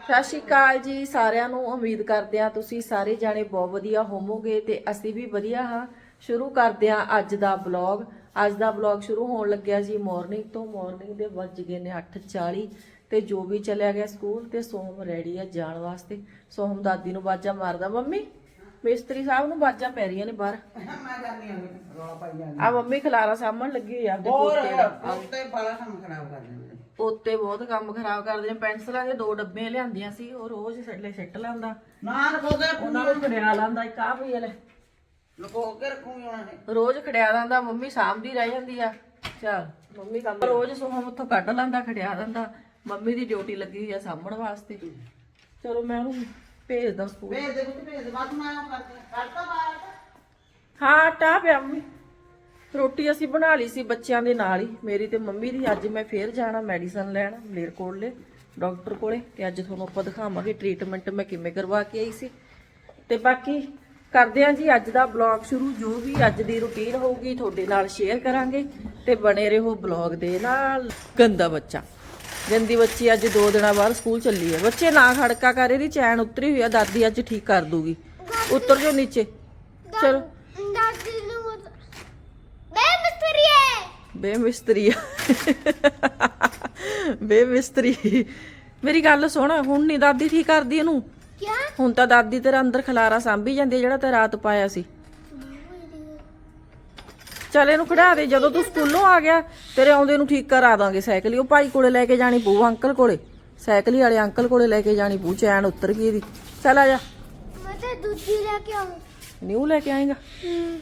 ਸਤਿ ਸ਼੍ਰੀ ਅਕਾਲ ਜੀ ਸਾਰਿਆਂ ਨੂੰ ਉਮੀਦ ਕਰਦੇ ਹਾਂ ਤੁਸੀਂ ਸਾਰੇ ਜਾਣੇ ਬਹੁਤ ਵਧੀਆ ਹੋਵੋਗੇ ਤੇ ਅਸੀਂ ਵੀ ਵਧੀਆ ਹਾਂ। ਸ਼ੁਰੂ ਕਰਦੇ ਹਾਂ ਅੱਜ ਦਾ ਬਲੌਗ ਅੱਜ ਦਾ ਬਲੌਗ ਸ਼ੁਰੂ ਹੋਣ ਲੱਗਿਆ ਜੀ ਮਾਰਨਿੰਗ ਤੋਂ। ਮਾਰਨਿੰਗ ਦੇ ਵੱਜ ਗਏ ਨੇ 8:40 ਤੇ ਜੋ ਵੀ ਚਲਿਆ ਗਿਆ ਸਕੂਲ ਤੇ ਸੋਹਮ ਰੈਡੀ ਆ ਜਾਣ ਵਾਸਤੇ। ਸੋਹਮ ਦਾਦੀ ਨੂੰ ਬਾਜਾ ਮਾਰਦਾ ਮੰਮੀ ਮਿਸਤਰੀ ਸਾਹਿਬ ਨੂੰ ਬਾਜਾਂ ਪੈ ਰਹੀਆਂ ਨੇ ਬਾਹਰ। ਮੈਂ ਕਰਨੀ ਆ ਰੌਲਾ ਪਾਈ ਜਾਂਦੀ ਆ ਮੰਮੀ ਖਲਾਰਾ ਸਾਹਮਣ ਲੱਗੀ ਹੋਈ ਆ ਆਪਦੇ ਹੋਰ ਪੋਤੇ ਦਾ ਉੱਤੇ ਬੜਾ ਕੰਮ ਖਰਾਬ ਕਰ ਦਿੰਦੇ। ਪੋਤੇ ਬਹੁਤ ਕੰਮ ਖਰਾਬ ਕਰਦੇ ਨੇ ਪੈਨਸਲਾਂ ਦੇ ਦੋ ਡੱਬੇ ਲਿਆਂਦੀਆਂ ਸੀ ਉਹ ਰੋਜ਼ ਸੱਲੇ ਸਿੱਟ ਲੈਂਦਾ। ਨਾ ਰਖੋਗੇ। ਉਹਨਾਂ ਨੂੰ ਖੜਿਆ ਲਾਂਦਾ ਇੱਕ ਆ ਪਈ ਹਲੇ ਲੁਕੋ ਕੇ ਰੱਖੂਗੀ ਉਹਨਾਂ ਨੇ। ਰੋਜ਼ ਖੜਿਆ ਲਾਂਦਾ ਮੰਮੀ ਸਾਂਭਦੀ ਰਹਿ ਜਾਂਦੀ ਆ। ਚਲ ਮੰਮੀ ਕੰਮ ਰੋਜ਼ ਸੋਹਮ ਉੱਥੋਂ ਕੱਢ ਲਾਂਦਾ ਖੜਿਆ ਲਾਂਦਾ। ਮੰਮੀ ਦੀ ਡਿਊਟੀ ਲੱਗੀ ਹੋਈ ਆ ਸਾਂਭਣ ਵਾਸਤੇ। ਚਲੋ ਮੈਂ ਉਹਨੂੰ ਭੇਜਦਾ ਸਕੂਲ। ਭੇਜ ਦੇ ਕੁਝ ਭੇਜ ਦੇ। ਬਾਅਦ ਮੈਂ ਕਰਤਾ ਬਾਹਰ। ਹਾਂ ਟਾ ਪਿਆ ਮੰਮੀ। ਰੋਟੀ ਅਸੀਂ ਬਣਾ ਲਈ ਸੀ ਬੱਚਿਆਂ ਦੇ ਨਾਲ ਹੀ। ਮੇਰੀ ਤੇ ਮੰਮੀ ਦੀ। ਅੱਜ ਮੈਂ ਫੇਰ ਜਾਣਾ ਮੈਡੀਸਨ ਲੈਣ ਮਲੇਰਕੋਟਲੇ ਡਾਕਟਰ ਕੋਲੇ। ਤੇ ਅੱਜ ਤੁਹਾਨੂੰ ਆਪਾਂ ਦਿਖਾਵਾਂਗੇ ਟ੍ਰੀਟਮੈਂਟ ਮੈਂ ਕਿਵੇਂ ਕਰਵਾ ਕੇ ਆਈ ਸੀ। ਤੇ ਬਾਕੀ ਕਰਦੇ ਹਾਂ ਜੀ, ਅੱਜ ਦਾ ਬਲੌਗ ਸ਼ੁਰੂ। ਜੋ ਵੀ ਅੱਜ ਦੀ ਰੁਟੀਨ ਹੋਊਗੀ ਤੁਹਾਡੇ ਨਾਲ ਸ਼ੇਅਰ ਕਰਾਂਗੇ। ਤੇ ਬਣੇ ਰਹੋ ਬਲੌਗ ਦੇ ਨਾਲ। ਗੰਦਾ ਬੱਚਾ। ਗੰਦੀ ਬੱਚੀ ਅੱਜ ਦੋ ਦਿਨਾਂ ਬਾਅਦ ਸਕੂਲ ਚੱਲੀ ਹੈ ਬੱਚੇ ਨਾ ਖੜਕਾ ਕਰ, ਇਹਦੀ ਚੈਨ ਉਤਰੀ ਹੋਈ ਆ, ਦਾਦੀ ਅੱਜ ਠੀਕ ਕਰ ਦੂਗੀ। ਉਤਰ ਜਾਓ ਨੀਚੇ। ਚਲੋ। ਬੇ ਮਿਸਤਰੀ ਹੈ ਬੇ ਮਿਸਤਰੀ। ਬੇ ਮਿਸਤਰੀ। ਮੇਰੀ ਗੱਲ ਸੁਣ ਹੁਣ ਨਹੀਂ ਦਾਦੀ ਠੀਕ ਕਰਦੀ ਇਹਨੂੰ? ਕਿਆ? ਹੁਣ ਤਾਂ ਦਾਦੀ ਤੇਰਾ ਅੰਦਰ ਖਲਾਰਾ ਸਾਂਭੀ ਜਾਂਦੀ ਹੈ ਜਿਹੜਾ ਤੇ ਰਾਤ ਪਾਇਆ ਸੀ। ਚੱਲ ਇਹਨੂੰ ਖੜਾ ਦੇ ਜਦੋਂ ਤੂੰ ਸਕੂਲੋਂ ਆ ਗਿਆ ਤੇਰੇ ਆਉਂਦੇ ਨੂੰ ਠੀਕ ਕਰਾ ਦਾਂਗੇ ਸਾਈਕਲ ਉਹ ਭਾਈ ਕੋਲੇ ਲੈ ਕੇ ਜਾਣੀ ਪਊ ਅੰਕਲ ਕੋਲੇ। ਸਾਈਕਲ ਵਾਲੇ ਅੰਕਲ ਕੋਲੇ ਲੈ ਕੇ ਜਾਣੀ ਪਊ ਚੈਨ ਉਤਰ ਗਈ ਇਹਦੀ। ਚੱਲ ਆ ਜਾ। ਮੈਂ ਤਾਂ ਦੂਜੀ ਲੈ ਕੇ ਆਉਂ ਨਿਊ ਲੈ ਕੇ ਆਏਗਾ?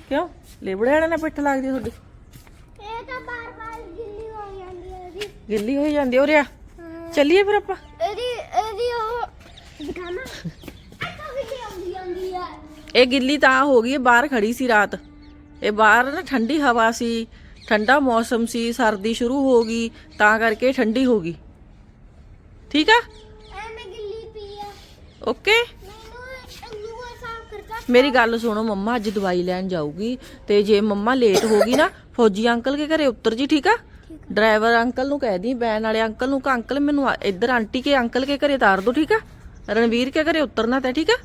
ਕਿਉਂ? ਲੇਬੜੇ ਵਾਲੇ ਨਾਲ ਪਿੱਠ ਲੱਗਦੀ ਤੁਹਾਡੀ। ਇਹ ਤਾਂ ਬਾਰ ਬਾਰ ਗਿੱਲੀ ਹੋ ਜਾਂਦੀ ਹੈ ਇਹਦੀ। ਗਿੱਲੀ ਹੋਈ ਜਾਂਦੀ ਉਰੇ ਆ। ਚੱਲੀਏ ਫਿਰ ਆਪਾਂ। ਇਹਦੀ ਇਹਦੀ ਉਹ ਦਿਖਾਣਾ ਅੱਛਾ ਗਿੱਲੀ ਆਉਂਦੀ ਜਾਂਦੀ ਹੈ ਇਹ ਗਿੱਲੀ ਤਾਂ ਹੋ ਗਈ ਬਾਹਰ ਖੜੀ ਸੀ ਰਾਤ। ਇਹ ਬਾਹਰ ਨਾ ਠੰਡੀ ਹਵਾ ਸੀ ਠੰਡਾ ਮੌਸਮ ਸੀ ਸਰਦੀ ਸ਼ੁਰੂ ਹੋ ਗਈ ਤਾਂ ਕਰਕੇ ਠੰਡੀ ਹੋ ਗਈ। ਠੀਕ ਆ? ਐਵੇਂ ਗਿੱਲੀ ਪਈ ਆ। ਓਕੇ ਮੈਨੂੰ ਇਹਨੂੰ ਸਾਫ਼ ਕਰਤਾ ਮੇਰੀ ਗੱਲ ਸੁਣੋ ਮੰਮਾ ਅੱਜ ਦਵਾਈ ਲੈਣ ਜਾਊਗੀ ਤੇ ਜੇ ਮੰਮਾ ਲੇਟ ਹੋ ਗਈ ਨਾ ਫੌਜੀ ਅੰਕਲ ਕੇ ਘਰੇ ਉੱਤਰ ਜੀ ਠੀਕ ਆ? ਡਰਾਈਵਰ ਅੰਕਲ ਨੂੰ ਕਹਿ ਦੀ ਬੈਨ ਵਾਲੇ ਅੰਕਲ ਨੂੰ ਕਿ ਅੰਕਲ ਮੈਨੂੰ ਇੱਧਰ ਆਂਟੀ ਕੇ ਅੰਕਲ ਕੇ ਘਰੇ ਤਾਰ ਦੋ ਠੀਕ ਆ? ਰਣਵੀਰ ਕੇ ਘਰੇ ਉਤਰਨਾ ਤੇ ਠੀਕ ਆ?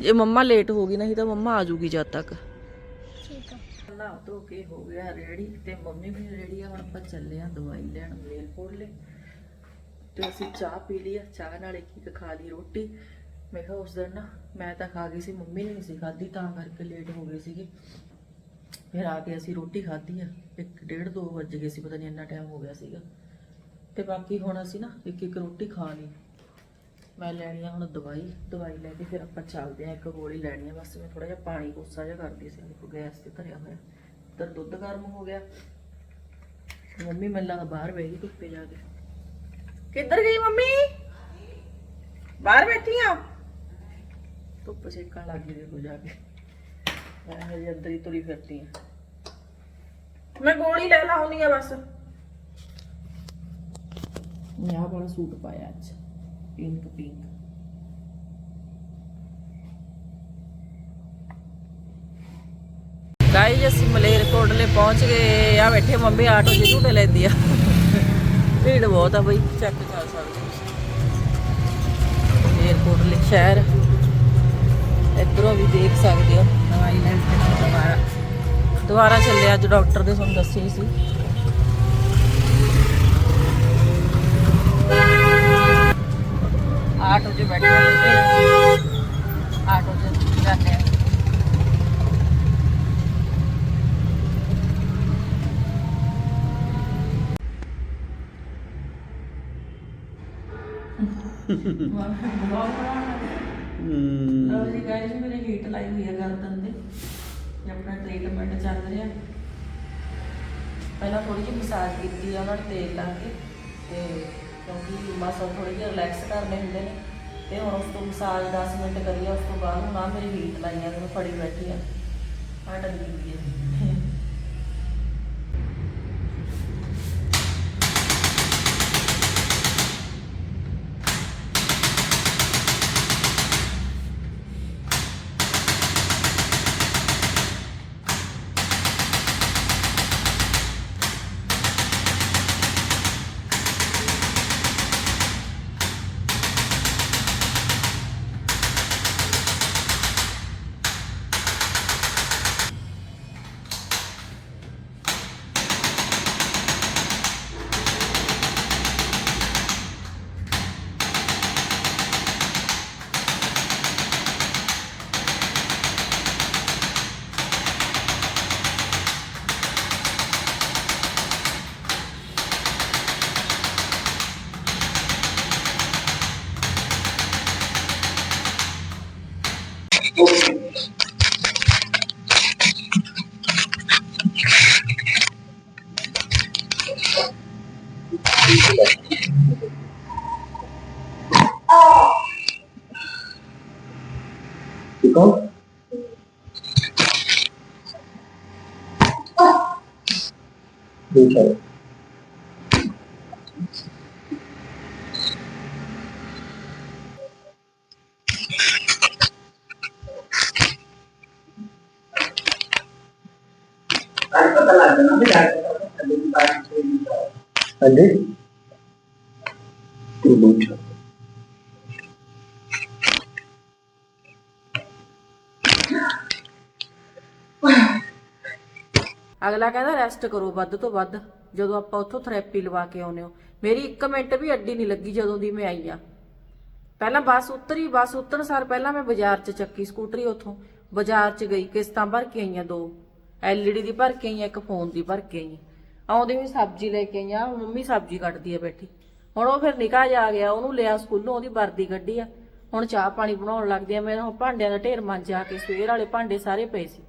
ਜੇ ਮੰਮਾ ਲੇਟ ਹੋ ਗਈ ਨਹੀਂ ਤਾਂ ਮੰਮਾ ਆ ਜਾਊਗੀ ਜਦ ਤੱਕ। ਠੀਕ ਆ। ਨਾ ਧੋ ਕੇ ਹੋ ਗਿਆ ਰੈਡੀ ਤੇ ਮੰਮੀ ਵੀ ਰੈਡੀ ਆ ਹੁਣ ਆਪਾਂ ਚੱਲੇ ਆ ਦਵਾਈ ਲੈਣ ਏਅਰਪੋਰਟ ਲਈ ਤੇ ਅਸੀਂ ਚਾਹ ਪੀ ਲਈ ਆ ਚਾਹ ਨਾਲ ਇੱਕ ਇੱਕ ਖਾ ਲਈ ਰੋਟੀ। ਮੈਂ ਕਿਹਾ ਉਸ ਦਿਨ ਨਾ ਮੈਂ ਤਾਂ ਖਾ ਗਈ ਸੀ, ਮੰਮੀ ਨੇ ਨਹੀਂ ਸੀ ਖਾਧੀ, ਤਾਂ ਕਰਕੇ ਲੇਟ ਹੋ ਗਏ ਸੀਗੇ। ਫਿਰ ਆ ਕੇ ਅਸੀਂ ਰੋਟੀ ਖਾਧੀ ਆ, ਇੱਕ ਡੇਢ ਦੋ ਵੱਜ ਗਏ ਸੀ, ਪਤਾ ਨਹੀਂ ਇੰਨਾ ਟਾਈਮ ਹੋ ਗਿਆ ਸੀਗਾ। ਤੇ ਬਾਕੀ ਹੁਣ ਅਸੀਂ ਨਾ ਇੱਕ ਇੱਕ ਰੋਟੀ ਖਾ ਲਈ। ਮੈਂ ਲੈਣੀ ਆ ਹੁਣ ਦਵਾਈ ਦਵਾਈ ਲੈ ਕੇ ਫਿਰ ਆਪਾਂ ਚੱਲਦੇ ਆ, ਇੱਕ ਗੋਲੀ ਲੈਣੀ ਆ। ਬਸ ਮੈਂ ਥੋੜਾ ਜਿਹਾ ਪਾਣੀ ਕੋਸਾ ਜਿਹਾ ਕਰਦੀ ਸੀ, ਦੇਖੋ ਗੈਸ ਤੇ ਧਰਿਆ ਹੋਇਆ। ਇੱਧਰ ਦੁੱਧ ਗਰਮ ਹੋ ਗਿਆ। ਮੰਮੀ ਮੈਨੂੰ ਲੱਗਾ ਬਾਹਰ ਬੈਠੀ ਧੁੱਪੇ ਜਾ ਕੇ। ਕਿੱਧਰ ਗਈ ਮੰਮੀ? ਬਾਹਰ ਬੈਠੀ ਆ? ਧੁੱਪ ਸੇਕਣ ਲੱਗ ਗਈ ਦੇਖੋ ਜਾ ਕੇ। ਮੈਂ ਹਜੇ ਅੰਦਰ ਹੀ ਤੁਰੀ ਫਿਰਦੀ ਆ। ਮੈਂ ਗੋਲੀ ਲੈ ਲਾਉਣੀ ਆ ਬਸ। ਮੈਂ ਆਹ ਵਾਲਾ ਸੂਟ ਪਾਇਆ ਅੱਜ ਪਿੰਕ ਪਿੰਕ ਗਾਇਸ ਅਸੀਂ ਮਲੇਰਕੋਟਲੇ ਪਹੁੰਚ ਗਏ। ਆ ਬੈਠੇ ਮੰਮੀ ਆਟੋ 'ਚ ਝੂਟੇ ਲੈਂਦੀ ਆ। ਭੀੜ ਬਹੁਤ ਆ ਬਈ ਚੈੱਕ ਕਰ ਸਕਦੇ ਹੋ। ਮਲੇਰਕੋਟਲੇ ਸ਼ਹਿਰ। ਇੱਧਰੋਂ ਵੀ ਦੇਖ ਸਕਦੇ ਹੋ ਦਵਾਈ ਲੈਣ ਤੇ ਦੁਬਾਰਾ ਦੁਬਾਰਾ ਚੱਲੇ ਅੱਜ ਡਾਕਟਰ ਦੇ ਤੁਹਾਨੂੰ ਦੱਸਿਆ ਹੀ ਸੀ ਆਟੋ 'ਚ ਬੈਠੇ ਹੁੰਦੇ ਆ ਆਟੋ 'ਚ ਜਾਂਦੇ ਆ ਲਓ ਜੀ ਗਾਇਸ ਮੇਰੇ ਹੀਟ ਲਾਈ ਹੋਈ ਹੈ ਗਰਦਨ ਤੇ। ਇਹ ਆਪਣਾ ਟ੍ਰੀਟਮੈਂਟ ਚੱਲ ਰਿਹਾ। ਪਹਿਲਾਂ ਥੋੜੀ ਜਿਹੀ ਮਸਾਜ ਕੀਤੀ ਆ ਉਹਨਾਂ ਨੇ ਤੇਲ ਲਾ ਕੇ। ਤੇ ਕਿਉਂਕਿ ਮਸਲ ਥੋੜੀ ਜਿਹੀ ਰਿਲੈਕਸ ਕਰਨੇ ਹੁੰਦੇ ਨੇ। ਤੇ ਹੁਣ ਉਸ ਤੋਂ ਮਸਾਜ 10 ਮਿੰਟ ਕਰੀ ਆ ਉਸ ਤੋਂ ਬਾਅਦ ਹੁਣ ਆ ਮੇਰੀ ਹੀਟ ਲਾਈਆਂ ਤੇ ਮੈਂ ਫੜੀ ਬੈਠੀ ਆ। ਆ ਡੰਗੀ ਹੋਈ ਹੈ ਹਾਂਜੀ? ਤੂੰ ਬੈਠ ਅਗਲਾ ਕਹਿੰਦਾ ਰੈਸਟ ਕਰੋ ਵੱਧ ਤੋਂ ਵੱਧ, ਜਦੋਂ ਆਪਾਂ ਉੱਥੋਂ ਥੈਰੇਪੀ ਲਵਾ ਕੇ ਆਉਨੇ ਹੋ। ਮੇਰੀ 1 ਮਿੰਟ ਵੀ ਅੱਡੀ ਨਹੀਂ ਲੱਗੀ ਜਦੋਂ ਦੀ ਮੈਂ ਆਈ ਆ ਪਹਿਲਾਂ ਬੱਸ ਉਤਰੀ, ਬੱਸ ਉਤਰਨ ਸਾਰ ਪਹਿਲਾਂ ਮੈਂ ਬਾਜ਼ਾਰ 'ਚ ਚੱਕੀ ਸਕੂਟਰੀ ਉੱਥੋਂ। ਬਾਜ਼ਾਰ 'ਚ ਗਈ, ਕਿਸ਼ਤਾਂ ਭਰ ਕੇ ਆਈਆਂ ਦੋ। ਐਲਈਡੀ ਦੀ ਭਰ ਕੇ ਆਈਆਂ ਇੱਕ ਫੋਨ ਦੀ ਭਰ ਕੇ ਆਈਆਂ ਆਉਂਦੇ ਵੀ ਸਬਜ਼ੀ ਲੈ ਕੇ ਆਈ ਆ, ਮੰਮੀ ਸਬਜ਼ੀ ਕੱਟਦੀ ਆ ਬੈਠੀ। ਹੁਣ ਉਹ ਫਿਰ ਨਿਕਾ ਜਾ ਗਿਆ, ਉਹਨੂੰ ਲਿਆ ਸਕੂਲੋਂ, ਉਹਦੀ ਵਰਦੀ ਕੱਢੀ ਆ। ਹੁਣ ਚਾਹ ਪਾਣੀ ਬਣਾਉਣ ਲੱਗਦੀ ਆ, ਮੈਂ ਹੁਣ ਭਾਂਡਿਆਂ ਦਾ ਢੇਰ ਮਾਂਜਿਆ ਕੇ ਸਵੇਰ ਵਾਲੇ ਭਾਂਡੇ ਸਾਰੇ ਪਏ ਸੀ।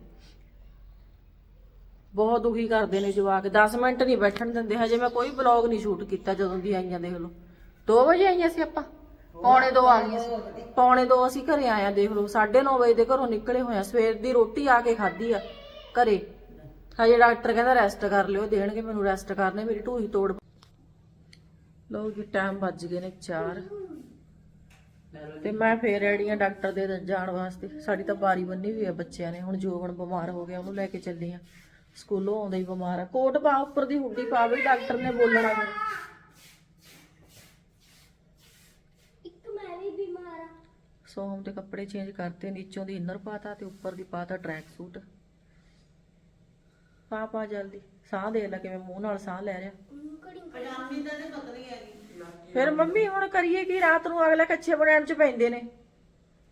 ਬਹੁਤ ਦੁਖੀ ਕਰਦੇ ਨੇ ਜਵਾਕ 10 ਮਿੰਟ ਨਹੀਂ ਬੈਠਣ ਦਿੰਦੇ, ਹਜੇ ਮੈਂ ਕੋਈ ਬਲੌਗ ਨਹੀਂ ਸ਼ੂਟ ਕੀਤਾ ਜਦੋਂ ਦੀ ਆਈਆਂ ਦੇਖ ਲਓ। 2 ਵਜੇ ਆਈਆਂ ਸੀ ਆਪਾਂ? ਪੌਣੇ 2 ਆ ਗਈਆਂ ਸੀ। ਪੌਣੇ 2 ਅਸੀਂ ਘਰੇ ਆਇਆ ਦੇਖ ਲਓ 9:30 ਵਜੇ ਦੇ ਘਰੋਂ ਨਿਕਲੇ ਹੋਇਆ ਸਵੇਰ ਦੀ ਰੋਟੀ ਆ ਕੇ ਖਾਧੀ ਆ। ਘਰੇ। ਹਜੇ ਡਾਕਟਰ ਕਹਿੰਦਾ ਰੈਸਟ ਕਰ ਲਿਓ ਦੇਣਗੇ ਮੈਨੂੰ ਰੈਸਟ ਕਰਨੇ ਮੇਰੀ ਢੂਹੀ ਤੋੜ ਲਓ ਜੀ ਟਾਈਮ ਵੱਜ ਗਏ ਨੇ 4 ਤੇ ਮੈਂ ਫੇਰ ਰੈਡੀ ਆ ਡਾਕਟਰ ਦੇ ਜਾਣ ਵਾਸਤੇ। ਸਾਡੀ ਤਾਂ ਬਾਰੀ ਬੰਨੀ ਹੋਈ ਆ ਬੱਚਿਆਂ ਨੇ। ਹੁਣ ਜੋਗਣ ਬਿਮਾਰ ਹੋ ਗਿਆ ਉਹਨੂੰ ਲੈ ਕੇ ਚੱਲੀ ਆ। ਸਕੂਲੋਂ ਆਉਂਦਾ ਹੀ ਬਿਮਾਰ ਆ। ਕੋਟ ਪਾ ਉੱਪਰ ਦੀ ਹੁੱਡੀ ਪਾ ਵੀ ਡਾਕਟਰ ਨੇ ਬੋਲਣਾ। ਫਿਰ ਵੀ ਸੋਹਮ ਦੇ ਕੱਪੜੇ ਚੇਂਜ ਕਰਤੇ ਨੀਚੋਂ ਦੀ ਇਨਰ ਪਾਤਾ ਤੇ ਉੱਪਰ ਦੀ ਪਾਤਾ ਟਰੈਕ ਸੂਟ ਪਾ ਪਾ ਜਲਦੀ ਸਾਹ ਦੇ ਲੈ ਕਿਵੇਂ ਮੂੰਹ ਨਾਲ ਸਾਹ ਲੈ ਰਿਹਾ। ਪਜਾਮੀ ਤਾਂ ਨਹੀਂ ਪਤਲੀ ਹੈਗੀ ਫਿਰ ਮੰਮੀ ਹੁਣ ਕਰੀਏ ਕੀ ਰਾਤ ਨੂੰ ਅਗਲੇ ਕੱਚੇ ਬਣਾਉਣ ਚ ਪੈਂਦੇ ਨੇ।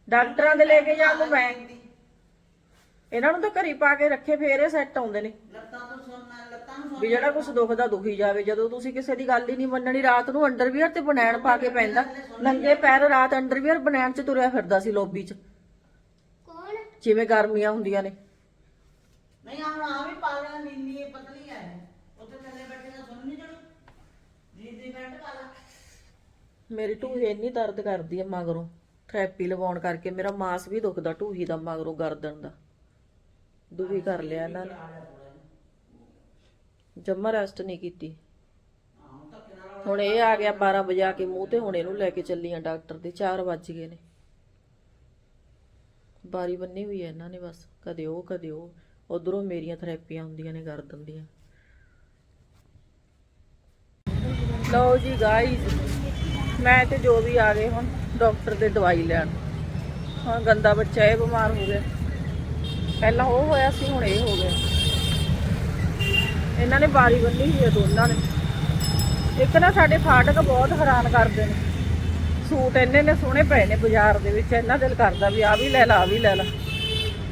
ਡਾਕਟਰਾਂ ਦੇ ਲੈ ਕੇ ਨੂੰ ਮੈਂ। ਇਹਨਾਂ ਨੂੰ ਤਾਂ ਘਰੀ ਪਾ ਕੇ ਰੱਖੇ ਫੇਰ ਇਹ ਸੈੱਟ ਆਉਂਦੇ ਨੇ। ਲੱਤਾਂ ਤੋਂ ਸੁਣਨਾ ਲੱਤਾਂ ਨੂੰ ਵੀ ਜਿਹੜਾ ਕੁਝ ਦੁਖਦਾ ਦੁਖੀ ਜਾਵੇ ਜਦੋਂ ਤੁਸੀਂ ਕਿਸੇ ਦੀ ਗੱਲ ਹੀ ਨਹੀਂ ਮੰਨਣੀ ਰਾਤ ਨੂੰ ਅੰਡਰਵੀਅਰ ਤੇ ਬਨੈਣ ਪਾ ਕੇ ਪੈਂਦਾ। ਨੰਗੇ ਪੈਰ ਰਾਤ ਅੰਡਰਵੀਅਰ ਬਨੈਣ ਚ ਤੁਰਿਆ ਫਿਰਦਾ ਸੀ ਲੋਬੀ ਚ। ਕੌਣ? ਜਿਵੇਂ ਗਰਮੀਆਂ ਹੁੰਦੀਆਂ ਨੇ। ਨਹੀਂ ਹੁਣ ਆ ਵੀ ਪਾ ਲੈਣਾ ਨੀਲੀ ਇਹ ਪਤਲੀ ਹੈ ਉੱਥੇ ਥੱਲੇ ਬੈਠੇ ਨਾ ਸੁਣ ਨਹੀਂ ਜਣੀ ਜੀ ਦੀ ਬੈਠ ਪਾ ਲਾ। ਮੇਰੀ ਢੂਹੀ ਇੰਨੀ ਦਰਦ ਕਰਦੀ ਹੈ ਮਗਰੋਂ ਥੈਰੇਪੀ ਲਵਾਉਣ ਕਰਕੇ ਮੇਰਾ ਮਾਸ ਵੀ ਦੁਖਦਾ ਢੂਹੀ ਦਾ ਮਗਰੋਂ ਗਰਦਨ ਦਾ। ਦੁਖੀ ਕਰ ਲਿਆ ਇਹਨਾਂ ਨੇ। ਜਮਾ ਰੈਸਟ ਨਹੀਂ ਕੀਤੀ। ਹੁਣ ਇਹ ਆ ਗਿਆ 12 ਵਜੇ ਆ ਕੇ ਮੂੰਹ ਤੇ ਹੁਣ ਇਹਨੂੰ ਲੈ ਕੇ ਚੱਲੀ ਆ ਡਾਕਟਰ ਦੇ 4 ਵੱਜ ਗਏ ਨੇ। ਬਾਰੀ ਬੰਨੀ ਹੋਈ ਹੈ ਇਹਨਾਂ ਨੇ ਬਸ ਕਦੇ ਉਹ ਕਦੇ ਉਹ। ਉਧਰੋਂ ਮੇਰੀਆਂ ਥੈਰੇਪੀਆਂ ਹੁੰਦੀਆਂ ਨੇ ਗਰਦਨ ਦੀਆਂ। ਲਓ ਜੀ ਗਾਈਜ਼ ਮੈਂ ਤੇ ਜੋ ਵੀ ਆ ਗਏ ਹੁਣ ਡਾਕਟਰ ਦੇ ਦਵਾਈ ਲੈਣ। ਹੁਣ ਗੰਦਾ ਬੱਚਾ ਇਹ ਬਿਮਾਰ ਹੋ ਗਿਆ। ਪਹਿਲਾਂ ਉਹ ਹੋਇਆ ਸੀ, ਹੁਣ ਇਹ ਹੋ ਗਿਆ। ਇਹਨਾਂ ਨੇ ਬਾਰੀ ਬੰਨੀ ਹੋਈ ਹੈ ਦੋਨਾਂ ਨੇ। ਇੱਕ ਨਾ ਸਾਡੇ ਫਾਟਕ ਬਹੁਤ ਹੈਰਾਨ ਕਰਦੇ ਨੇ। ਸੂਟ ਇੰਨੇ ਨੇ ਸੋਹਣੇ ਪਏ ਨੇ ਬਾਜ਼ਾਰ ਦੇ ਵਿੱਚ, ਇੰਨਾ ਦਿਲ ਕਰਦਾ ਵੀ ਆ ਵੀ ਲੈ ਲਾ ਆ ਵੀ ਲੈ ਲਾ।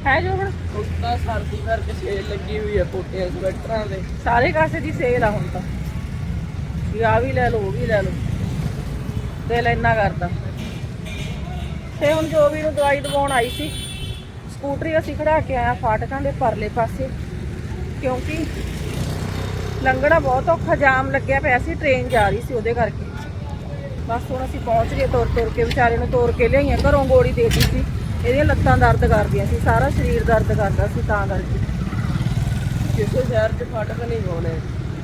ਹੈ ਜੋ ਹੁਣ? ਉੱਤਾ ਸਰਦੀ ਕਰਕੇ ਸੇਲ ਲੱਗੀ ਹੋਈ ਹੈ ਕੋਟੀਆਂ ਸਵੈਟਰਾਂ ਦੇ। ਸਾਰੇ ਕਾਸੇ ਦੀ ਸੇਲ ਆ ਹੁਣ ਤਾਂ। ਵੀ ਆ ਵੀ ਲੈ ਲਓ ਉਹ ਵੀ ਲੈ ਲਓ। ਦਿਲ ਇੰਨਾ ਕਰਦਾ। ਤੇ ਹੁਣ ਜੋ ਵੀ ਨੂੰ ਦਵਾਈ ਦਵਾਉਣ ਆਈ ਸੀ। ਸਕੂਟਰੀ ਅਸੀਂ ਖੜਾ ਕੇ ਆਇਆ ਫਾਟਕਾਂ ਦੇ ਪਰਲੇ ਪਾਸੇ। ਕਿਉਂਕਿ ਲੰਘਣਾ ਬਹੁਤ ਔਖਾ ਜਾਮ ਲੱਗਿਆ ਪਿਆ ਸੀ ਟ੍ਰੇਨ ਜਾ ਰਹੀ ਸੀ ਉਹਦੇ ਕਰਕੇ। ਬਸ ਹੁਣ ਅਸੀਂ ਪਹੁੰਚ ਗਏ ਤੁਰ ਤੁਰ ਕੇ ਵਿਚਾਰੇ ਨੂੰ ਤੋਰ ਕੇ ਲਿਆਈਆਂ ਘਰੋਂ ਗੋਲੀ ਦੇ ਦਿੱਤੀ। ਸੀ ਇਹਦੀਆਂ ਲੱਤਾਂ ਦਰਦ ਕਰਦੀਆਂ ਸੀ ਸਾਰਾ ਸਰੀਰ ਦਰਦ ਕਰਦਾ ਸੀ ਤਾਂ ਕਰਕੇ। ਕਿਸੇ ਸ਼ਹਿਰ 'ਚ ਫਾਟਕ ਨਹੀਂ ਹੋਣੇ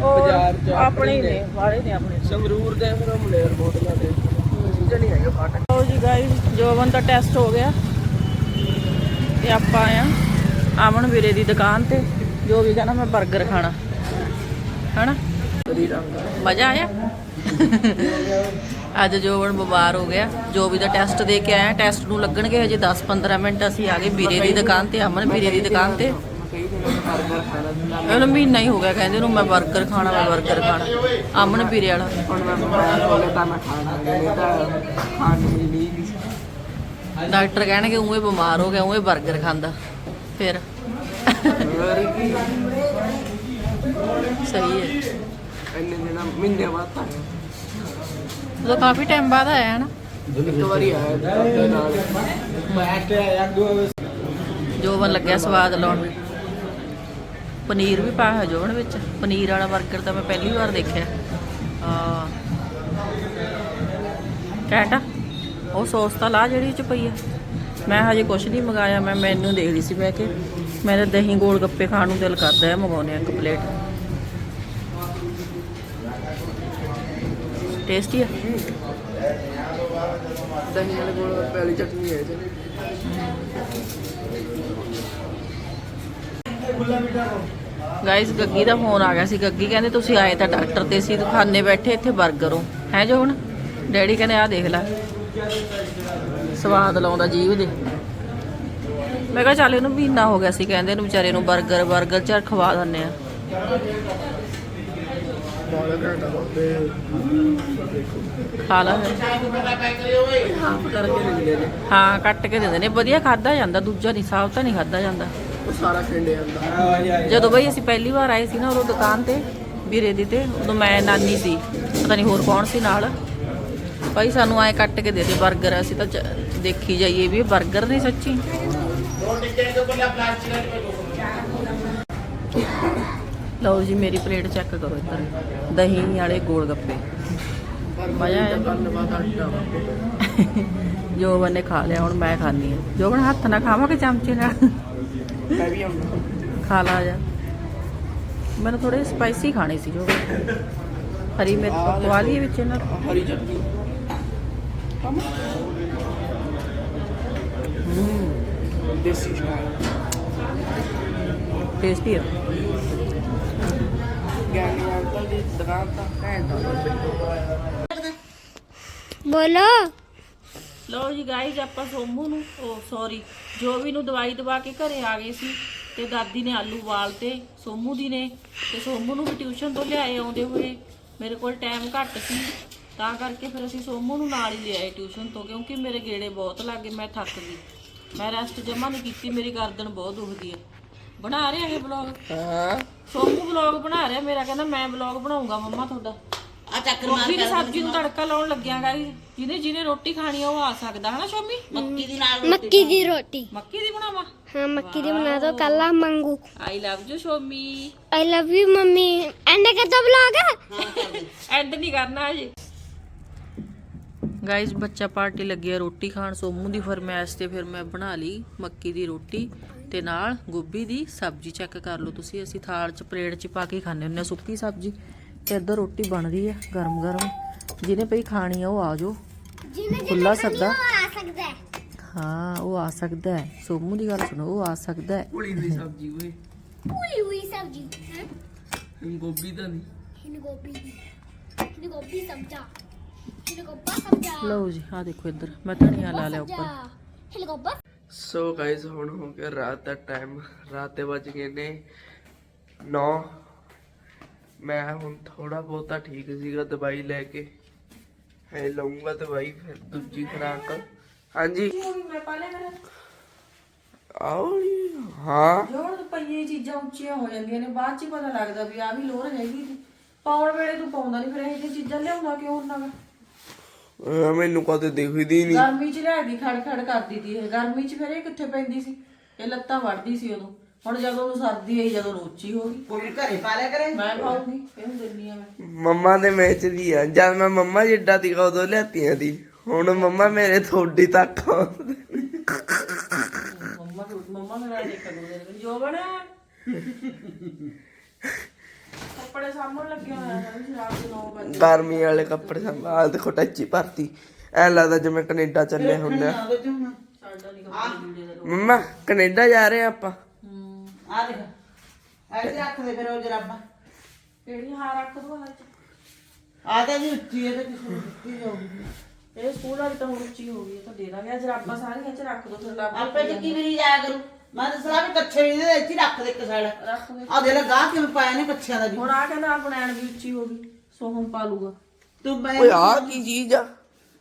ਔਰ ਬਾਜ਼ਾਰ 'ਚ ਆਪਣੇ ਹੀ ਨੇ। ਵਾਲੇ ਨੇ ਆਪਣੇ। ਸੰਗਰੂਰ ਦੇ ਫਿਰ ਮਲੇਰ ਮੋਟਲਾਂ ਦੇ ਜਿਹੜੀ ਹੈਗੇ ਫਾਟਕ। ਲਓ ਜੀ ਗਾਇਸ ਜੋਬਨ ਦਾ ਟੈਸਟ ਹੋ ਗਿਆ। ਤੇ ਆਪਾਂ ਆਇਆ ਅਮਨ ਵੀਰੇ ਦੀ ਦੁਕਾਨ ਤੇ। ਜੋ ਵੀ ਕਹਿੰਦਾ ਮੈਂ 버ਗਰ ਖਾਣਾ। ਹਨਾ? ਮਜ਼ਾ ਆਇਆ? ਅੱਜ ਜੋਬਨ ਬਿਮਾਰ ਹੋ ਗਿਆ ਜੋ ਵੀ ਦਾ ਟੈਸਟ ਦੇ ਕੇ ਆਇਆ ਟੈਸਟ ਨੂੰ ਲੱਗਣਗੇ ਹਜੇ 10-15 ਮਿੰਟ ਅਸੀਂ ਆ ਗਏ ਵੀਰੇ ਦੀ ਦੁਕਾਨ ਤੇ ਅਮਨ ਵੀਰੇ ਦੀ ਦੁਕਾਨ ਤੇ। ਇਹਨੂੰ ਮਹੀਨਾ ਹੀ ਹੋ ਗਿਆ ਕਹਿੰਦੇ ਨੂੰ ਮੈਂ 버ਗਰ ਖਾਣਾ ਮੈਂ 버ਗਰ ਖਾਣਾ। ਅਮਨ ਵੀਰੇ ਵਾਲਾ। ਹੁਣ ਮੈਂ ਬਿਮਾਰ ਹੋ ਡਾਕਟਰ ਕਹਿਣਗੇ ਉਵੇਂ ਬਿਮਾਰ ਹੋ ਗਿਆ ਉਵੇਂ 버ਗਰ ਖਾਂਦਾ। ਫਿਰ। ਸਹੀ ਹੈ। ਇੰਨੇ ਦਿਨਾਂ ਮਹੀਨੇ ਬਾਅਦ ਉਹ ਕਾਫੀ ਟਾਈਮ ਬਾਅਦ ਆਇਆ ਹੈ ਨਾ। ਇੱਕ ਵਾਰੀ ਆਇਆ ਤੇ ਨਾਲ ਮੈਂ ਤੇ ਆਇਆ ਦੋ ਜੋਬਨ ਲੱਗਿਆ ਸਵਾਦ ਲਾਉਣ। ਪਨੀਰ ਵੀ ਪਾਇਆ ਹੋਇਆ ਜੋਬਨ ਵਿੱਚ। ਪਨੀਰ ਵਾਲਾ 버ਗਰ ਤਾਂ ਮੈਂ ਪਹਿਲੀ ਵਾਰ ਦੇਖਿਆ। ਹਾਂ ਕੈਟਾ ਉਹ ਸੌਸ ਤਾਂ ਲਾ ਜਿਹੜੀ ਚ ਪਈ ਆ। ਮੈਂ ਹਜੇ ਕੁਛ ਨਹੀਂ ਮੰਗਾਇਆ ਮੈਂ ਮੈਨੂੰ ਦੇਖ ਰਹੀ ਸੀ ਬਹਿ ਕੇ ਮੇਰਾ ਦਹੀਂ ਗੋਲ ਗੱਪੇ ਖਾਣ ਨੂੰ ਦਿਲ ਕਰਦਾ ਹੈ ਮੰਗਾਉਣੇ ਆ ਇੱਕ ਪਲੇਟ ਟੇਸਟੀ ਆ। ਦਹੀਂ ਗੱਗੀ ਦਾ ਫੋਨ ਆ ਗਿਆ ਸੀ। ਗੱਗੀ ਕਹਿੰਦੇ ਤੁਸੀਂ ਆਏ ਤਾਂ ਡਾਕਟਰ ਤੇ ਸੀ ਦੁਕਾਨੇ ਬੈਠੇ ਇੱਥੇ 버ਗਰ ਹੋ। ਹੈ ਜੋ ਹੁਣ? ਡੈਡੀ ਕਹਿੰਦੇ ਆ ਦੇਖ ਲੈ। ਸਵਾਦ ਲਾਉਂਦਾ ਜੀਵ ਦੇ। ਮੈਂ ਕਿਹਾ ਚੱਲ ਇਹਨੂੰ ਮਹੀਨਾ ਹੋ ਗਿਆ ਸੀ ਕਹਿੰਦੇ ਇਹਨੂੰ ਵਿਚਾਰੇ ਨੂੰ 버ਗਰ 버ਗਰ ਚ ਖਵਾ ਦਿੰਨੇ ਆ। ਬਾਲਾ ਘੰਟਾ ਤੇ ਖਾ ਲਾ ਫਿਰ। ਹਾਫ ਕਰਕੇ ਦਿੰਦੇ ਨੇ। ਹਾਂ ਕੱਟ ਕੇ ਦਿੰਦੇ। ਨੇ ਵਧੀਆ ਖਾਦਾ ਜਾਂਦਾ ਦੂਜਾ ਨਹੀਂ ਸਾਫ਼ ਤਾਂ ਨਹੀਂ ਖਾਦਾ ਜਾਂਦਾ। ਉਹ ਸਾਰਾ ਖਿੰਡੇ ਜਾਂਦਾ ਜਦੋਂ ਬਈ ਅਸੀਂ ਪਹਿਲੀ ਵਾਰ ਆਏ ਸੀ ਨਾ ਉਦੋਂ ਦੁਕਾਨ ਤੇ ਵੀਰੇ ਦੀ ਤੇ ਉਦੋਂ ਮੈਂ ਨਾਨੀ ਸੀ ਪਤਾ ਨਹੀਂ ਹੋਰ ਕੌਣ ਸੀ ਨਾਲ। ਭਾਈ ਸਾਨੂੰ ਐ ਕੱਟ ਕੇ ਦੇ ਦੇ 버ਗਰ ਅਸੀਂ ਤਾਂ ਚ- ਦੇਖੀ ਜਾਈਏ ਵੀ ਇਹ 버ਗਰ ਨੇ ਸੱਚੀ। ਲਓ ਜੀ ਮੇਰੀ ਪਲੇਟ ਚੈੱਕ ਕਰੋ ਇੱਧਰ। ਦਹੀਂ ਵਾਲੇ ਗੋਲ ਗੱਪੇ ਮਜ਼ਾ ਆਇਆ? ਜੋ ਬੰਨੇ ਖਾ ਲਿਆ ਹੁਣ ਮੈਂ ਖਾਣੀ ਆ ਜੋ ਬਣ ਹੱਥ ਨਾਲ ਖਾਵਾਂ ਕਿ ਚਮਚੇ ਨਾਲ? ਮੈਂ ਵੀ ਆਉਂਦਾ। ਖਾ ਲਾ ਜਾ। ਮੈਨੂੰ ਥੋੜੇ ਸਪਾਈਸੀ ਖਾਣੇ ਸੀ ਜੋ ਹਰੀ ਮਿਰਚ ਪਵਾ ਵਿੱਚ ਇਹਨਾਂ ਹਰੀ ਚਟਨੀ। ਦੇਸੀ ਸਟਾਈਲ। ਟੇਸਟੀ ਆ। ਗਿਆਨੀ ਅੰਕਲ ਦੀ ਦੁਕਾਨ ਤਾਂ ਘੰਟਾ ਬੋਲੋ। ਲਓ ਜੀ ਗਾਈਜ਼ ਆਪਾਂ ਸੋਮੂ ਨੂੰ, ਉਹ ਸੌਰੀ ਜੋਵੀ ਨੂੰ ਦਵਾਈ ਦਵਾ ਕੇ ਘਰੇ ਆ ਗਏ ਸੀ ਤੇ ਦਾਦੀ ਨੇ ਆਲੂ ਵਾਲ ਸੋਮੂ ਦੀ ਨੇ, ਤੇ ਸੋਮੂ ਨੂੰ ਵੀ ਟਿਊਸ਼ਨ ਤੋਂ ਲਿਆਏ ਆਉਂਦੇ ਹੋਏ। ਮੇਰੇ ਕੋਲ ਟਾਈਮ ਘੱਟ ਸੀ, ਤਾਂ ਕਰਕੇ ਫਿਰ ਅਸੀਂ ਸੋਮੂ ਨੂੰ ਨਾਲ ਹੀ ਲਿਆਏ ਟਿਊਸ਼ਨ ਤੋਂ, ਕਿਉਂਕਿ ਮੇਰੇ ਗੇੜੇ ਬਹੁਤ ਲੱਗੇ ਮੈਂ ਥੱਕ ਗਈ। ਮੈਂ ਰੈਸਟ ਜਮਾ ਨਹੀਂ ਕੀਤੀ, ਮੇਰੀ ਗਰਦਨ ਬਹੁਤ ਦੁਖਦੀ ਹੈ। ਬਣਾ ਰਿਹਾ ਇਹ ਵਲੌਗ ਹਾਂ। ਸੋਮੂ ਵਲੌਗ ਬਣਾ ਰਿਹਾ ਮੇਰਾ ਕਹਿੰਦਾ ਮੈਂ ਵਲੌਗ ਬਣਾਉਂਗਾ ਮੰਮਾ ਤੁਹਾਡਾ। ਆ ਚੱਕਰ ਮਾਰ ਦੀ ਸਬਜ਼ੀ ਨੂੰ ਤੜਕਾ ਲਾਉਣ ਲੱਗਿਆ ਗਾਈ ਜਿਹਨੇ ਜਿਹਨੇ ਰੋਟੀ ਖਾਣੀ ਆ ਉਹ ਆ ਸਕਦਾ ਹਨਾ ਸ਼ੋਮੀ? ਮੱਕੀ ਦੀ ਨਾਲ ਮੱਕੀ ਦੀ ਰੋਟੀ। ਮੱਕੀ ਦੀ ਬਣਾਵਾ? ਹਾਂ ਮੱਕੀ ਦੀ ਬਣਾ ਦੋ ਕੱਲਾ ਮੰਗੂ। I love you Shomi. I love you mummy. And ਕਿੱਦਾਂ ਬਲੌਗ ਐਂਡ ਨਹੀਂ ਕਰਨਾ ਅਜੇ ਗਾਇਸ ਬੱਚਾ ਪਾਰਟੀ ਲੱਗੀ ਆ ਰੋਟੀ ਖਾਣ ਸੋਮੂ ਦੀ ਫਰਮਾਇਸ਼ ਤੇ ਫਿਰ ਮੈਂ ਬਣਾ ਲਈ ਮੱਕੀ ਦੀ ਰੋਟੀ। ਤੇ ਨਾਲ ਗੋਭੀ ਦੀ ਸਬਜ਼ੀ ਚੈੱਕ ਕਰ ਲਓ ਤੁਸੀਂ। ਅਸੀਂ ਥਾਲ 'ਚ ਪਲੇਟ 'ਚ ਪਾ ਕੇ ਖਾਂਦੇ ਹੁੰਦੇ ਆ ਸੁੱਕੀ ਸਬਜ਼ੀ ਤੇ ਇੱਧਰ ਰੋਟੀ ਬਣ ਰਹੀ ਹੈ ਗਰਮ ਗਰਮ। ਜਿਹਨੇ ਪਈ ਖਾਣੀ ਆ ਉਹ ਆ ਜਾਓ। ਜਿਹਨੇ ਖੁੱਲਾ ਸੱਦਾ। ਆ ਸਕਦਾ ਹੈ। ਹਾਂ ਉਹ ਆ ਸਕਦਾ ਹੈ। ਸੋਮੂ ਦੀ ਗੱਲ ਸੁਣੋ ਉਹ ਆ ਸਕਦਾ ਹੈ। ਪੁਲੀ ਦੀ ਸਬਜ਼ੀ ਓਏ। ਪੂਰੀ ਹੋਈ ਸਬਜ਼ੀ ਹੈ? ਗੋਭੀ ਤਾਂ ਨਹੀਂ। ਹਿਨ ਗੋਭੀ ਹਿਨ ਗੋਭੀ ਸਬਜ਼ਾ ਹਿਨ ਗੋਭਾ ਸਬਜ਼ਾ। ਲਓ ਜੀ ਆ ਦੇਖੋ ਇੱਧਰ ਮੈਂ ਧਨੀਆ ਲਾ ਲਿਆ ਉੱਪਰ। ਹਿਨ ਗੋਭਾ ਸੋ ਗਾਇਸ ਹੁਣ ਹੋ ਗਿਆ ਰਾਤ ਦਾ ਟਾਈਮ ਰਾਤ ਦੇ ਵੱਜ ਗਏ ਨੇ 9 ਮੈਂ ਹੁਣ ਥੋੜਾ ਬਹੁਤਾ ਠੀਕ ਸੀਗਾ ਦਵਾਈ ਲੈ ਕੇ। ਹੈ ਲਊਂਗਾ ਦਵਾਈ ਫਿਰ ਦੂਜੀ ਖੁਰਾਕ। ਹਾਂਜੀ। ਆਓ ਹਾਂ। ਜੋੜ ਪਈਏ ਚੀਜ਼ਾਂ ਉੱਚੀਆਂ ਹੋ ਜਾਂਦੀਆਂ ਨੇ। ਬਾਅਦ ਚ ਪਤਾ ਲੱਗਦਾ ਵੀ ਆ ਵੀ ਲੋਰ ਹੈਗੀ ਸੀ। ਪਾਉਣ ਵੇਲੇ ਤੂੰ ਪਾਉਂਦਾ ਨਹੀਂ ਫਿਰ ਇਹ ਚੀਜ਼ਾਂ ਲਿਆਉਂਦਾ ਕਿਉਂ ਨਾ ਅਹ ਮੈਨੂੰ ਕਦੇ ਦਿਖਦੀ ਨਹੀਂ ਗਰਮੀ ਚ ਲੈ ਗਈ ਖੜ ਖੜ ਕਰਦੀ ਤੀ ਇਹ। ਗਰਮੀ ਚ ਫਿਰ ਇਹ ਕਿੱਥੇ ਪੈਂਦੀ ਸੀ? ਇਹ ਲੱਤਾਂ ਵੜਦੀ ਸੀ ਉਦੋਂ ਹੁਣ ਜਦੋਂ ਉਹਨੂੰ ਸਰਦੀ ਆਈ ਜਦੋਂ ਉੱਚੀ ਹੋ ਗਈ। ਕੋਈ ਘਰੇ ਪਾ ਲਿਆ ਕਰੇ। ਮੈਂ ਪਾਉਂਗੀ ਇਹਨੂੰ ਦਿੰਨੀ ਆ ਮੈਂ। ਮੰਮਾ ਦੇ ਮੈਚ ਦੀ ਆ। ਜਦ ਮੈਂ ਮੰਮਾ ਜਿੱਡਾ ਦੀ ਉਦੋਂ ਲਿਆਤੀਆਂ ਦੀ ਹੁਣ ਮੰਮਾ ਮੇਰੇ ਥੋੜੀ ਤੱਕ ਆਉਂਦੇ। ਮੰਮਾ ਨੂੰ ਮੰਮਾ ਮੇਰਾ ਦੇਖ ਲੋ ਦੇ ਜੋ ਬਣਾ ਕੱਪੜੇ ਸਾਹਮਣ ਲੱਗੇ ਹੋਇਆ ਹੈ ਵੀ ਰਾਤ ਦੇ 9 ਵਜੇ ਗਰਮੀ ਵਾਲੇ ਕੱਪੜੇ ਸੰਭਾਲ ਦੇਖੋ ਟੱਚੀ ਭਰਤੀ। ਐ ਲੱਗਦਾ ਜਿਵੇਂ ਕੈਨੇਡਾ ਚੱਲੇ ਹੁੰਦੇ ਆ। ਸਾਡਾ ਨਹੀਂ ਕੱਪੜੇ ਮੰਮਾ ਕੈਨੇਡਾ ਜਾ ਰਹੇ ਆ ਆਪਾਂ। ਹੂੰ ਆ ਦੇਖ। ਐਸੇ ਰੱਖ ਦੇ ਫਿਰ ਉਹ ਜਰਾਬਾਂ। ਕਿਹੜੀ ਹਾਰ ਰੱਖ ਦੋ ਹਾਰ ਚ ਆ ਤਾਂ ਜੀ ਉੱਚੀ ਹੈ ਤੇ ਕਿਸੇ ਨੂੰ ਦਿੱਤੀ ਜਾਊਗੀ ਇਹ ਸਕੂਲ ਵਾਲੀ ਤਾਂ ਹੁਣ ਉੱਚੀ ਹੋ ਗਈ ਹੈ ਤਾਂ ਦੇ ਦਾਂਗੇ। ਅੱਜ ਰੱਬਾਂ ਸਾਰੀਆਂ ਚ ਰੱਖ ਦੋ ਲੱਭ ਆਪੇ ਚ ਕੀ ਮੇਰੀ ਜਾਇਆ ਕਰੂ। ਮੈਂ ਤਾਂ ਸਲਾਹ ਵੀ ਕੱਛੇ ਵੀ ਦੇ ਵਿੱਚ ਹੀ ਰੱਖ ਦੇ ਇੱਕ ਸਾਈਡ ਰੱਖ ਦੇ। ਆ ਦੇ ਲੈ ਗਾਹ ਕਿਵੇਂ ਪਾਇਆ ਨੇ ਕੱਛਿਆਂ ਦਾ ਵੀ। ਹੁਣ ਆ ਕਹਿੰਦਾ ਬਣਾਣ ਵੀ ਉੱਚੀ ਹੋ ਗਈ ਸੋਹਮ ਪਾ ਲੂਗਾ ਤੂੰ ਮੈਂ ਓਏ ਆ ਕੀ ਚੀਜ਼ ਆ?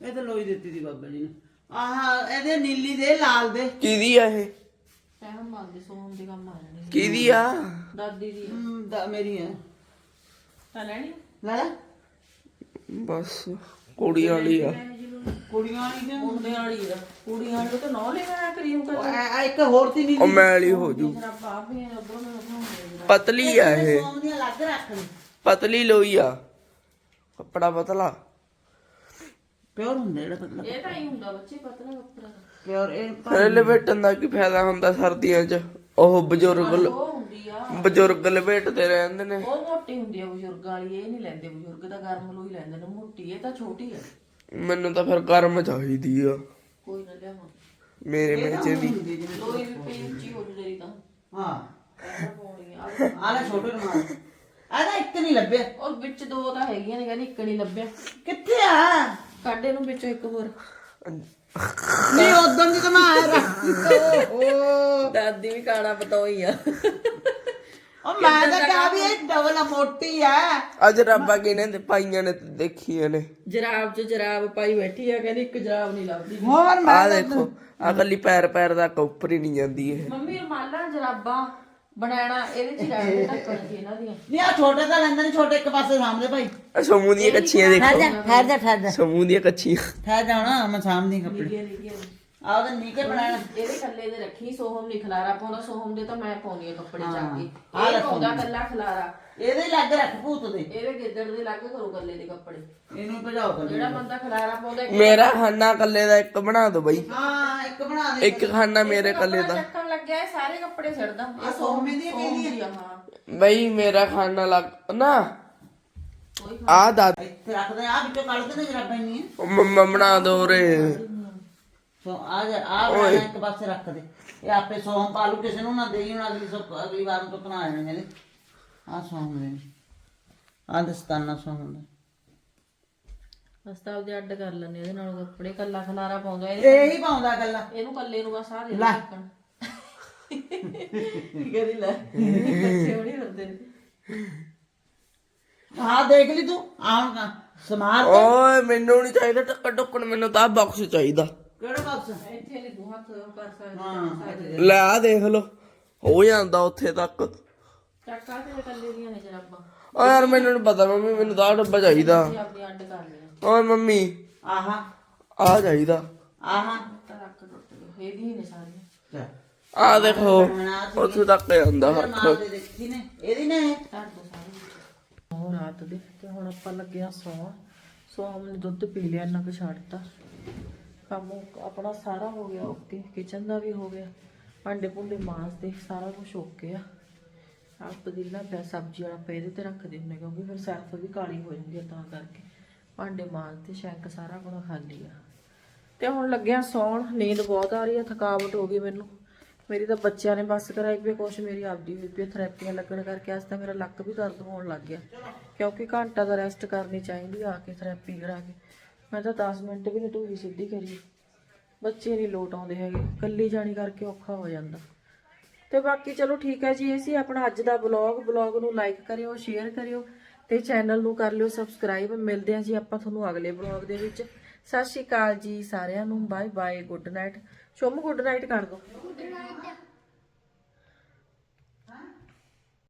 ਇਹ ਤਾਂ ਲੋਈ ਦਿੱਤੀ ਦੀ ਬਾਬਾ ਜੀ ਨੇ। ਆਹ ਇਹਦੇ ਨੀਲੀ ਦੇ ਲਾਲ ਦੇ। ਕਿਹਦੀ ਆ ਇਹ? ਸਹਿਮ ਮੰਨਦੇ ਸੋਹਮ ਦੇ ਕੰਮ ਆ ਜਾਣੇ। ਕਿਹਦੀ ਆ? ਦਾਦੀ ਦੀ ਆ। ਹਮ, ਦਾ ਮੇਰੀ ਹੈ ਤਾਂ ਲੈਣੀ ਲੈ ਲੈ। ਬਸ ਕੁੜੀ ਵਾਲੀ ਆ। ਕੁੜੀਆਂ ਵਾਲੀ ਤੇ ਮੁੰਡੇ ਵਾਲੀ ਦਾ ਕੁੜੀਆਂ ਵਾਲੀ ਤਾਂ ਨੌ ਲੈ ਆਇਆ ਕਰੀਮ ਕਰ ਆ ਆ ਇੱਕ ਹੋਰ ਤੀ ਉਹ ਨੀਲੀ ਮੈਲੀ ਹੋ ਜੂ। ਰੱਬ ਆਪ ਹੀ ਉਧਰੋਂ ਮੈਂ ਬਣਾਉਂਦੇ ਪਤਲੀ ਆ ਇਹ। ਸੋਮ ਦੀਆਂ ਅਲੱਗ ਰੱਖ ਲਈ ਪਤਲੀ ਲੋਈ ਆ। ਕੱਪੜਾ ਪਤਲਾ। ਪਿਓਰ ਹੁੰਦਾ ਜਿਹੜਾ ਪਤਲਾ ਇਹ ਤਾਂ ਹੀ ਹੁੰਦਾ ਬੱਚੇ ਪਤਲਾ ਕੱਪੜਾ। ਪਿਓਰ ਇਹ ਫਿਰ ਲਪੇਟਣ ਦਾ ਕੀ ਫਾਇਦਾ ਹੁੰਦਾ ਸਰਦੀਆਂ 'ਚ? ਉਹ ਬਜ਼ੁਰਗ ਲ- ਉਹ ਹੁੰਦੀ ਆ। ਬਜ਼ੁਰਗ ਲਪੇਟਦੇ ਰਹਿੰਦੇ ਨੇ। ਉਹ ਮੋਟੀ ਹੁੰਦੀ ਆ ਬਜ਼ੁਰਗਾਂ ਵਾਲੀ ਇਹ ਨਹੀਂ ਲੈਂਦੇ। ਬਜ਼ੁਰਗ ਤਾਂ ਗਰਮ ਲੋਈ ਲੈਂਦੇ ਨੇ ਮੋਟੀ ਇਹ ਤਾਂ ਛੋਟੀ ਆ। ਮੈਨੂੰ ਤਾਂ ਫਿਰ ਗਰਮ ਚਾਹੀਦੀ ਆ। ਕੋਈ ਨਾ ਲਿਆਵਾਂ। ਮੇਰੇ ਮੇਚੇ ਦੀ। ਹੁੰਦੀ ਜਿਵੇਂ ਲੋਈ ਵੀ ਪਈ ਉੱਚੀ ਹੋ ਜੂ ਤੇਰੀ ਤਾਂ। ਹਾਂ। ਪਹਿਲਾਂ ਪਾਉਣੀ ਆ। ਆ ਲੈ ਛੋਟੇ ਰੁਮਾਲ ਆਦਾ ਇੱਕ ਨਹੀਂ ਲੱਭਿਆ। ਔਰ ਵਿੱਚ ਦੋ ਤਾਂ ਹੈਗੀਆਂ ਨੇ ਕਹਿੰਦੀ ਇੱਕ ਨਹੀਂ ਲੱਭਿਆ। ਕਿੱਥੇ ਆ? ਕਾਡੇ ਨੂੰ ਵਿੱਚੋਂ ਇੱਕ ਹੋਰ। ਨਹੀਂ ਉਦੋਂ ਦੀ ਤਾਂ ਮੈਂ ਆਇਆ ਦਾਦੀ ਵੀ ਕਾਣਾ ਬਤਾਉਈ ਆ। ਉਹ ਮੈਂ ਤਾਂ ਕਿਹਾ ਵੀ ਇਹ ਡਬਲ ਮੋਟੀ ਆ। ਅੱਜ ਰੱਬਾ ਕਿਨੇ ਤੇ ਪਾਈਆਂ ਨੇ ਤੇ ਦੇਖੀਆਂ ਨੇ। ਜਰਾਬ 'ਚ ਜਰਾਬ ਪਾਈ ਬੈਠੀ ਆ ਕਹਿੰਦੀ ਇੱਕ ਜਰਾਬ ਨਹੀਂ ਲੱਭਦੀ। ਹੋਰ ਮੈਂ ਆ ਦੇਖੋ ਆ ਕੱਲੀ ਪੈਰ ਪੈਰ ਦਾ ਉੱਪਰ ਹੀ ਨਹੀਂ ਜਾਂਦੀ ਇਹ। ਮੰਮੀ ਰਮਾਲਾਂ ਜਰਾਬਾਂ ਬਣਾਣਾ ਇਹਦੇ 'ਚ ਹੀ ਰਹਿਣ ਢੱਕਣ ਸੀ ਇਹਨਾਂ ਦੀਆਂ। ਨਹੀਂ ਆ ਛੋਟੇ ਤਾਂ ਲੈਂਦੇ ਨੇ ਛੋਟੇ ਇੱਕ ਪਾਸੇ ਸਾਹਮਣੇ ਭਾਈ। ਆ ਸਮੂਹ ਦੀਆਂ ਕੱਚੀਆਂ ਠਹਿਰ ਦੇਖੋ। ਜਾ ਠਹਿਰ ਜਾ ਠਹਿਰ ਜਾ। ਸਮੂਹ ਦੀਆਂ ਕੱਚੀਆਂ। ਠਹਿਰ ਜਾਣਾ ਮੈਂ ਸਾਹਮਣੇ ਕੱਪੜੇ। ਲਿਖੀਆਂ ਲਿਖੀਆਂ ਆ ਉਹਦੇ ਨੀਕੇ ਬਣਾਣਾ ਇਹਦੇ ਕੱਲੇ ਦੇ ਰੱਖੀ ਸੋਹਮ ਨਹੀਂ ਖਲਾਰਾ ਪਾਉਂਦਾ ਸੋਹਮ ਦੇ ਤਾਂ ਮੈਂ ਪਾਉਣੀ ਆ ਕੱਪੜੇ ਚੱਕ ਕੇ। ਆਹ ਇਹ ਪਾਉਂਦਾ ਕੱਲਾ ਖਲਾਰਾ। ਇਹਦੇ ਲੱਗ ਰੱਖ ਭੂਤ ਦੇ। ਇਹਦੇ ਗਿੱਦੜ ਦੇ ਲੱਗ ਕਰੋ ਕੱਲੇ ਦੇ ਕੱਪੜੇ। ਇਹਨੂੰ ਭਜਾਓ ਕਰ ਜਿਹੜਾ ਬੰਦਾ ਖਲਾਰਾ ਪਾਉਂਦਾ ਇੱਕ ਮੇਰਾ ਖਾਨਾ ਕੱਲੇ ਦਾ ਇੱਕ ਬਣਾ ਦਿਓ ਬਈ। ਹਾਂ ਇੱਕ ਬਣਾ ਦੇ। ਇੱਕ ਖਾਨਾ ਮੇਰੇ ਕੱਲੇ ਦਾ। ਚੱਕਣ ਲੱਗਿਆ ਇਹ ਸਾਰੇ ਕੱਪੜੇ ਛੱਡਦਾ ਆ ਸੋਹਮੇ ਦੀ ਸੋਹਮ ਦੀ ਆ, ਹਾਂ। ਬਈ ਮੇਰਾ ਖਾਨਾ ਲੱਗ ਨਾ। ਆ ਦਾ ਇੱਥੇ ਰੱਖਦੇ ਆ ਵਿੱਚੋਂ ਕੱਢਦੇ ਨੇ ਜਰਾਬਾਂ ਮੰਮਾ ਬਣਾ ਦੋ ਰੇ ਸੋ ਆ ਜਾ ਆ ਬਣਾਣਾ ਇੱਕ ਪਾਸੇ ਰੱਖ ਦੇ। ਇਹ ਆਪੇ ਸੌਂ ਪਾਲੂ ਕਿਸੇ ਨੂੰ ਨਾ ਦੇਈ ਹੁਣ ਅਗਲੀ ਸੋ ਅਗਲੀ ਵਾਰ ਨੂੰ ਤੋਂ ਬਣਾ ਜਾਣੇ ਨੇ। ਆ ਸੌਂ ਦੇ ਆ ਦਸਤਾਨਾ ਸੌਂ ਦਾ ਹਸਤਾਲ ਦੇ ਅੱਡ ਕਰ ਲੈਣੇ ਇਹਦੇ ਨਾਲ ਕੱਪੜੇ ਕੱਲਾ ਖਲਾਰਾ ਪਾਉਂਦਾ ਇਹਦੇ ਇਹ ਹੀ ਪਾਉਂਦਾ ਗੱਲਾਂ ਇਹਨੂੰ ਕੱਲੇ ਨੂੰ ਬਸ ਆ ਦੇ ਲੈ। ਚੱਕਣ ਕਰੀ ਲੈ? ਬੱਚੇ ਬੜੀ ਹੁੰਦੇ ਨੇ। ਹਾਂ ਦੇਖ ਲਈ ਤੂੰ ਆਉਣ ਕਾ ਸਮਾਰ ਓਏ ਮੈਨੂੰ ਨਹੀਂ ਚਾਹੀਦਾ ਟੱਕਰ ਟੁੱਕਣ ਮੈਨੂੰ ਤਾਂ ਬਾਕਸ ਚਾਹੀਦਾ। ਕਿਹੜਾ ਬਾਕਸ ਇੱਥੇ ਨਹੀਂ ਦੋ ਹੱਥ ਕਰ ਸਕਦੇ ਹਾਂ। ਲੈ ਆ ਦੇਖ ਲੋ ਹੋ ਜਾਂਦਾ ਉੱਥੇ ਤੱਕ। ਚੱਕਾ ਤੇ ਕੱਲੇ ਦੀਆਂ ਨੇ ਜਰਾਬਾਂ। ਓ ਯਾਰ ਮੈਨੂੰ ਨੀ ਪਤਾ ਮੰਮੀ ਮੈਨੂੰ ਤਾਂ ਆਹ ਡੱਬਾ ਚਾਹੀਦਾ। ਇਹ ਆਪਣੀ ਅੱਡ ਕਰ ਲਿਆ ਓਏ ਮੰਮੀ ਆਹਾ। ਆ ਚਾਹੀਦਾ। ਆਹਾ। ਤਾਂ ਰੱਖ ਟੁੱਟ ਗਏ ਇਹਦੀ ਨੇ ਸਾਰੀਆਂ। ਚੱਲ ਆ ਦੇਖੋ ਉੱਥੇ ਤੱਕ ਜਾਂਦਾ ਮਾਰ ਦੇ ਦੇਖੀ ਨੇ ਇਹਦੀ ਨੇ ਇਹ? ਕਰ ਦੋ ਸਾਰੇ ਉਹ ਰਾਤ ਦੇ ਤੇ ਹੁਣ ਆਪਾਂ ਲੱਗੇ ਆ ਸੌਣ। ਸੋਮ ਨੇ ਦੁੱਧ ਪੀ ਲਿਆ ਇੰਨਾ ਕੁ ਛੱਡਤਾ। ਕੰਮ ਆਪਣਾ ਸਾਰਾ ਹੋ ਗਿਆ, ਓਕੇ ਕਿਚਨ ਦਾ ਵੀ ਹੋ ਗਿਆ, ਭਾਂਡੇ ਭੁੰਡੇ ਮਾਂਜਦੇ ਸਾਰਾ ਕੁਝ ਓਕੇ ਆ। ਆਹ ਪਤੀਲਾ ਪਿਆ, ਸਬਜ਼ੀ ਵਾਲਾ ਪਏ ਇਹਦੇ ਤੇ ਰੱਖ ਦਿੰਨੇ ਕਿਉਂਕਿ ਫਿਰ ਸਰਫ ਵੀ ਕਾਲੀ ਹੋ ਜਾਂਦੀ ਆ ਤਾਂ ਕਰਕੇ। ਭਾਂਡੇ ਮਾਂਜਦੇ ਸ਼ੈਂਕ ਸਾਰਾ ਕੁਝ ਖਾਲੀ ਆ। ਤੇ ਹੁਣ ਲੱਗਿਆ ਸੌਣ, ਨੀਂਦ ਬਹੁਤ ਆ ਰਹੀ ਆ, ਥਕਾਵਟ ਹੋ ਗਈ ਮੈਨੂੰ। ਮੇਰੀ ਤਾਂ ਬੱਚਿਆਂ ਨੇ ਬਸ ਕਰਾਈ ਵੀ ਕੁਛ ਮੇਰੀ ਆਪਦੀ ਹੋਈ ਪਈ ਥੈਰੇਪੀਆਂ ਲੱਗਣ ਕਰਕੇ ਅੱਜ ਤਾਂ ਮੇਰਾ ਲੱਕ ਵੀ ਦਰਦ ਹੋਣ ਲੱਗ ਗਿਆ। ਕਿਉਂਕਿ ਘੰਟਾ ਦਾ ਰੈਸਟ ਕਰਨੀ ਚਾਹੀਦੀ ਆ ਕੇ ਥੈਰੇਪੀ ਕਰਾ ਕੇ। ਮੈਂ ਤਾਂ 10 ਮਿੰਟ ਵੀ ਨਹੀਂ ਢੂਹੀ ਸਿੱਧੀ ਕਰੀ। ਬੱਚੇ ਨਹੀਂ ਲੋਟ ਆਉਂਦੇ ਹੈਗੇ। ਕੱਲੀ ਜਾਣੀ ਕਰਕੇ ਔਖਾ ਹੋ ਜਾਂਦਾ। ਤੇ ਬਾਕੀ ਚਲੋ ਠੀਕ ਹੈ ਜੀ, ਇਹ ਸੀ ਆਪਣਾ ਅੱਜ ਦਾ ਬਲੌਗ ਬਲੌਗ ਨੂੰ ਲਾਈਕ ਕਰਿਓ ਸ਼ੇਅਰ ਕਰਿਓ ਤੇ ਚੈਨਲ ਨੂੰ ਕਰ ਲਿਓ ਸਬਸਕ੍ਰਾਈਬ ਮਿਲਦੇ ਹਾਂ ਜੀ ਆਪਾਂ ਤੁਹਾਨੂੰ ਅਗਲੇ ਬਲੌਗ ਦੇ ਵਿੱਚ। ਸਤਿ ਸ਼੍ਰੀ ਅਕਾਲ ਜੀ ਸਾਰਿਆਂ ਨੂੰ। Bye bye good night Shom good night ਕਰ ਦਿਓ।